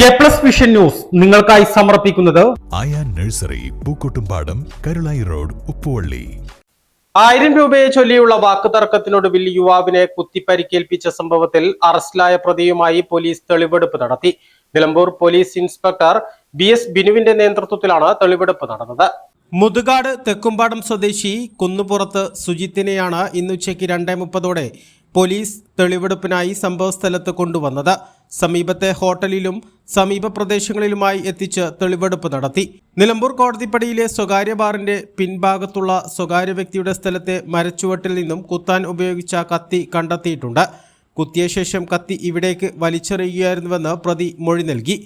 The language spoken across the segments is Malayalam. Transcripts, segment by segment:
എ പ്ലസ് വിഷൻ ന്യൂസ് നിങ്ങൾക്കായി സമർപ്പിക്കുന്നത് ആയാൻ നഴ്സറി പൂക്കോട്ടുംപാടം കരുളായി റോഡ് ഉപ്പുവള്ളി. ആയിരം രൂപയെ ചൊല്ലിയുള്ള വാക്കുതർക്കത്തിനൊടുവിൽ യുവാവിനെ കുത്തിപ്പരിക്കേൽപ്പിച്ച സംഭവത്തിൽ അറസ്റ്റിലായ പ്രതിയുമായി പോലീസ് തെളിവെടുപ്പ് നടത്തി. Nilambur police inspector B S ബിനുവിന്റെ നേതൃത്വത്തിലാണ് തെളിവെടുപ്പ് നടന്നത്. മുതുകാട് തെക്കുംപാടം സ്വദേശി കുന്നുപുറത്ത് സുജിത്തിനെയാണ് ഇന്നുച്ചയ്ക്ക് രണ്ടേ മുപ്പതോടെ പോലീസ് തെളിവെടുപ്പിനായി സംഭവസ്ഥലത്ത് കൊണ്ടുവന്നത്. സമീപത്തെ ഹോട്ടലിലും സമീപ പ്രദേശങ്ങളിലുമായി എത്തിച്ച് തെളിവെടുപ്പ് നടത്തി. നിലമ്പൂർ കോടതിപ്പടിയിലെ സ്വകാര്യ ബാറിന്റെ പിൻഭാഗത്തുള്ള സ്വകാര്യ വ്യക്തിയുടെ സ്ഥലത്തെ മരച്ചുവട്ടിൽ നിന്നും കുത്താൻ ഉപയോഗിച്ച കത്തി കണ്ടെത്തിയിട്ടുണ്ട്. കുത്തിയ ശേഷം കത്തി ഇവിടേക്ക് വലിച്ചെറിയുകയായിരുന്നുവെന്ന് പ്രതി മൊഴി നൽകി.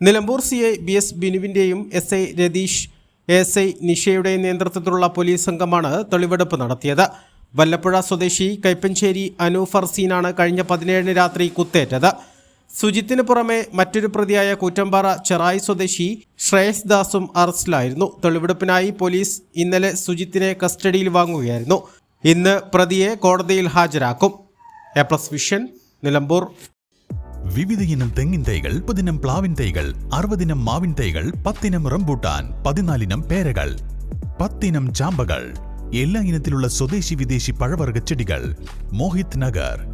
Nilambur C I B S ബിനുവിന്റെയും S I Ratheesh S I നിഷയുടെയും നേതൃത്വത്തിലുള്ള പോലീസ് സംഘമാണ് തെളിവെടുപ്പ് നടത്തിയത്. വല്ലപ്പുഴ സ്വദേശി കൈപ്പഞ്ചേരി അനു ഫർസീനാണ് കഴിഞ്ഞ പതിനേഴിന് രാത്രി കുത്തേറ്റത്. സുജിത്തിന് പുറമെ മറ്റൊരു പ്രതിയായ കൂറ്റമ്പാറ ചെറായി സ്വദേശി ശ്രേയസ് ദാസും അറസ്റ്റിലായിരുന്നു. തെളിവെടുപ്പിനായി പോലീസ് ഇന്നലെ സുജിത്തിനെ കസ്റ്റഡിയിൽ വാങ്ങുകയായിരുന്നു. ഇന്ന് പ്രതിയെ കോടതിയിൽ ഹാജരാക്കും. A plus vision Nilambur. വിവിധ ഇനം തെങ്ങിൻ തൈകൾ പതിനം പ്ലാവിൻ തൈകൾ അറുപതിനം മാവിൻ തൈകൾ പത്തിനം റംബൂട്ടാൻ പതിനാലിനം പേരകൾ പത്തിനം ചാമ്പകൾ എല്ലാ ഇനത്തിലുള്ള സ്വദേശി വിദേശി പഴവർഗ ചെടികൾ. മോഹിത് നഗർ.